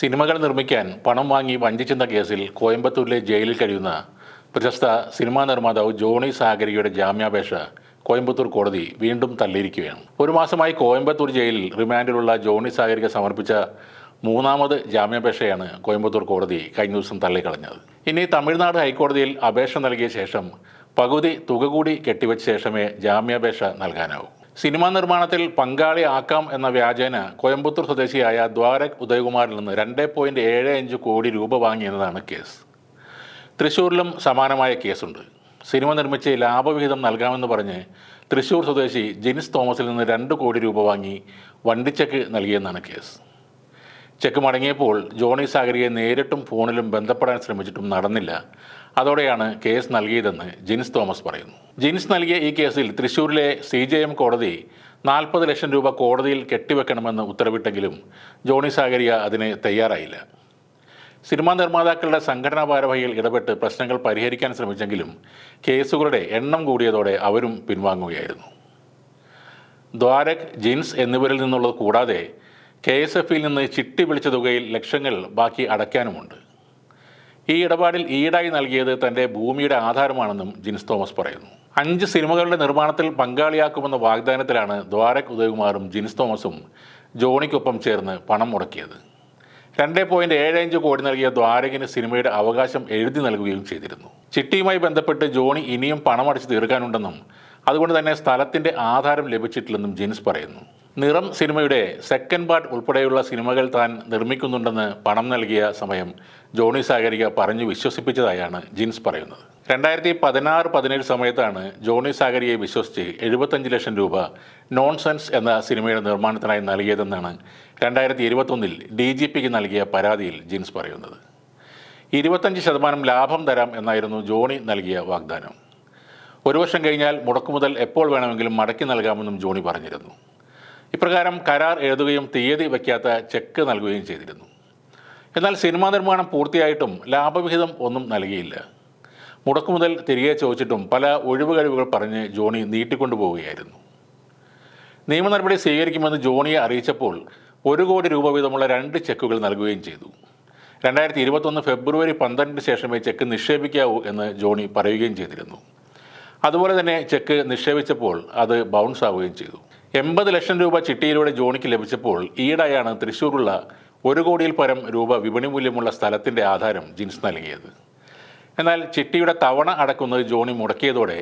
സിനിമകൾ നിർമ്മിക്കാൻ പണം വാങ്ങി വഞ്ചിച്ചെന്ന കേസിൽ കോയമ്പത്തൂരിലെ ജയിലിൽ കഴിയുന്ന പ്രശസ്ത സിനിമാ നിർമ്മാതാവ് ജോണി സാഗരിയുടെ ജാമ്യാപേക്ഷ കോയമ്പത്തൂർ കോടതി വീണ്ടും തള്ളിയിരിക്കുകയാണ്. ഒരു മാസമായി കോയമ്പത്തൂർ ജയിലിൽ റിമാൻഡിലുള്ള ജോണി സാഗരിക സമർപ്പിച്ച മൂന്നാമത് ജാമ്യാപേക്ഷയാണ് കോയമ്പത്തൂർ കോടതി കഴിഞ്ഞ ദിവസം തള്ളിക്കളഞ്ഞത്. ഇനി തമിഴ്നാട് ഹൈക്കോടതിയിൽ അപേക്ഷ നൽകിയ ശേഷം പകുതി തുക കൂടി കെട്ടിവെച്ച ശേഷമേ ജാമ്യാപേക്ഷ നൽകാനാവൂ. സിനിമാ നിർമ്മാണത്തിൽ പങ്കാളി ആക്കാം എന്ന വ്യാജേന കോയമ്പത്തൂർ സ്വദേശിയായ ദ്വാരക് ഉദയകുമാറിൽ നിന്ന് രണ്ട് പോയിന്റ് ഏഴ് അഞ്ച് കോടി രൂപ വാങ്ങിയെന്നതാണ് കേസ്. തൃശ്ശൂരിലും സമാനമായ കേസുണ്ട്. സിനിമ നിർമ്മിച്ച് ലാഭവിഹിതം നൽകാമെന്ന് പറഞ്ഞ് തൃശ്ശൂർ സ്വദേശി ജിനിസ് തോമസിൽ നിന്ന് രണ്ട് കോടി രൂപ വാങ്ങി വണ്ടിച്ചെക്ക് നൽകിയെന്നാണ് കേസ്. ചെക്ക് മടങ്ങിയപ്പോൾ ജോണി സാഗരിയെ നേരിട്ടും ഫോണിലും ബന്ധപ്പെടാൻ ശ്രമിച്ചിട്ടും നടന്നില്ല. അതോടെയാണ് കേസ് നൽകിയതെന്ന് ജിൻസ് തോമസ് പറയുന്നു. ജിൻസ് നൽകിയ ഈ കേസിൽ തൃശൂരിലെ സി ജെ എം കോടതി നാൽപ്പത് ലക്ഷം രൂപ കോടതിയിൽ കെട്ടിവെക്കണമെന്ന് ഉത്തരവിട്ടെങ്കിലും ജോണി സാഗരിയ അതിന് തയ്യാറായില്ല. സിനിമാ നിർമ്മാതാക്കളുടെ സംഘടനാ ഭാരവാഹികൾ ഇടപെട്ട് പ്രശ്നങ്ങൾ പരിഹരിക്കാൻ ശ്രമിച്ചെങ്കിലും കേസുകളുടെ എണ്ണം കൂടിയതോടെ അവരും പിൻവാങ്ങുകയായിരുന്നു. ദ്വാരക് ജിൻസ് എന്നിവരിൽ നിന്നുള്ളത് കൂടാതെ കെ എസ് എഫിൽ നിന്ന് ചിട്ടി വിളിച്ച തുകയിൽ ലക്ഷങ്ങൾ ബാക്കി അടയ്ക്കാനുമുണ്ട്. ഈ ഇടപാടിൽ ഈടായി നൽകിയത് തന്റെ ഭൂമിയുടെ ആധാരമാണെന്നും ജിൻസ് തോമസ് പറയുന്നു. അഞ്ച് സിനിമകളുടെ നിർമ്മാണത്തിൽ പങ്കാളിയാക്കുമെന്ന വാഗ്ദാനത്തിലാണ് ദ്വാരക് ഉദയകുമാറും ജിൻസ് തോമസും ജോണിക്കൊപ്പം ചേർന്ന് പണം മുടക്കിയത്. രണ്ട് പോയിന്റ് ഏഴ് അഞ്ച് കോടി നൽകിയ ദ്വാരകിന് സിനിമയുടെ അവകാശം എഴുതി നൽകുകയും ചെയ്തിരുന്നു. ചിട്ടിയുമായി ബന്ധപ്പെട്ട് ജോണി ഇനിയും പണം പണമടച്ച് തീർക്കാനുണ്ടെന്നും അതുകൊണ്ട് തന്നെ സ്ഥലത്തിന്റെ ആധാരം ലഭിച്ചിട്ടില്ലെന്നും ജിൻസ് പറയുന്നു. നിറം സിനിമയുടെ സെക്കൻഡ് പാർട്ട് ഉൾപ്പെടെയുള്ള സിനിമകൾ താൻ നിർമ്മിക്കുന്നുണ്ടെന്ന് പണം നൽകിയ സമയം ജോണി സാഗരിക പറഞ്ഞു വിശ്വസിപ്പിച്ചതായാണ് ജിൻസ് പറയുന്നത്. രണ്ടായിരത്തി പതിനാറ് പതിനേഴ് സമയത്താണ് ജോണി സാഗരിയെ വിശ്വസിച്ച് എഴുപത്തഞ്ച് ലക്ഷം രൂപ നോൺസെൻസ് എന്ന സിനിമയുടെ നിർമ്മാണത്തിനായി നൽകിയതെന്നാണ് രണ്ടായിരത്തി ഇരുപത്തൊന്നിൽ ഡി ജി പിക്ക് നൽകിയ പരാതിയിൽ ജിൻസ് പറയുന്നത്. ഇരുപത്തഞ്ച് ശതമാനം ലാഭം തരാം എന്നായിരുന്നു ജോണി നൽകിയ വാഗ്ദാനം. ഒരു വർഷം കഴിഞ്ഞാൽ മുടക്കുമുതൽ എപ്പോൾ വേണമെങ്കിലും മടക്കി നൽകാമെന്നും ജോണി പറഞ്ഞിരുന്നു. ഇപ്രകാരം കരാർ എഴുതുകയും തീയതി വയ്ക്കാത്ത ചെക്ക് നൽകുകയും ചെയ്തിരുന്നു. എന്നാൽ സിനിമാ നിർമ്മാണം പൂർത്തിയായിട്ടും ലാഭവിഹിതം ഒന്നും നൽകിയില്ല. മുടക്കുമുതൽ തിരികെ ചോദിച്ചിട്ടും പല ഒഴിവുകഴിവുകൾ പറഞ്ഞ് ജോണി നീട്ടിക്കൊണ്ടുപോവുകയായിരുന്നു. നിയമ നടപടി സ്വീകരിക്കുമെന്ന് ജോണിയെ അറിയിച്ചപ്പോൾ ഒരു കോടി രൂപ വീതമുള്ള രണ്ട് ചെക്കുകൾ നൽകുകയും ചെയ്തു. രണ്ടായിരത്തി ഇരുപത്തൊന്ന് ഫെബ്രുവരി പന്ത്രണ്ടിന് ശേഷമേ ചെക്ക് നിക്ഷേപിക്കാവൂ എന്ന് ജോണി പറയുകയും ചെയ്തിരുന്നു. അതുപോലെ തന്നെ ചെക്ക് നിക്ഷേപിച്ചപ്പോൾ അത് ബൗൺസ് ആവുകയും ചെയ്തു. എൺപത് ലക്ഷം രൂപ ചിട്ടിയിലൂടെ ജോണിക്ക് ലഭിച്ചപ്പോൾ ഈടായാണ് തൃശ്ശൂരുള്ള ഒരു കോടിയിൽ പരം രൂപ വിപണി മൂല്യമുള്ള സ്ഥലത്തിന്റെ ആധാരം ജിൻസ് നൽകിയത്. എന്നാൽ ചിട്ടിയുടെ തവണ അടക്കുന്നത് ജോണി മുടക്കിയതോടെ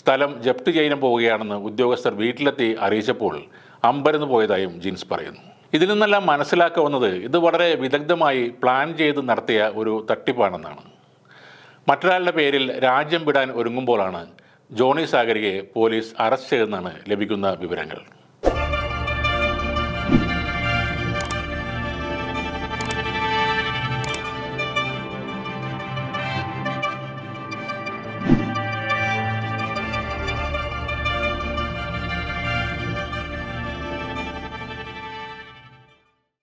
സ്ഥലം ജപ്തി ചെയ്യാൻ പോവുകയാണെന്ന് ഉദ്യോഗസ്ഥർ വീട്ടിലെത്തി അറിയിച്ചപ്പോൾ അമ്പരന്ന് പോയതായും ജിൻസ് പറയുന്നു. ഇതിൽ നിന്നെല്ലാം മനസ്സിലാക്കാവുന്നത് ഇത് വളരെ വിദഗ്ധമായി പ്ലാൻ ചെയ്ത് നടത്തിയ ഒരു തട്ടിപ്പാണെന്നാണ്. മറ്റൊരാളുടെ പേരിൽ രാജ്യം വിടാൻ ഒരുങ്ങുമ്പോഴാണ് ജോണി സാഗരിയെ പോലീസ് അറസ്റ്റ് ചെയ്തെന്നാണ് ലഭിക്കുന്ന വിവരങ്ങൾ.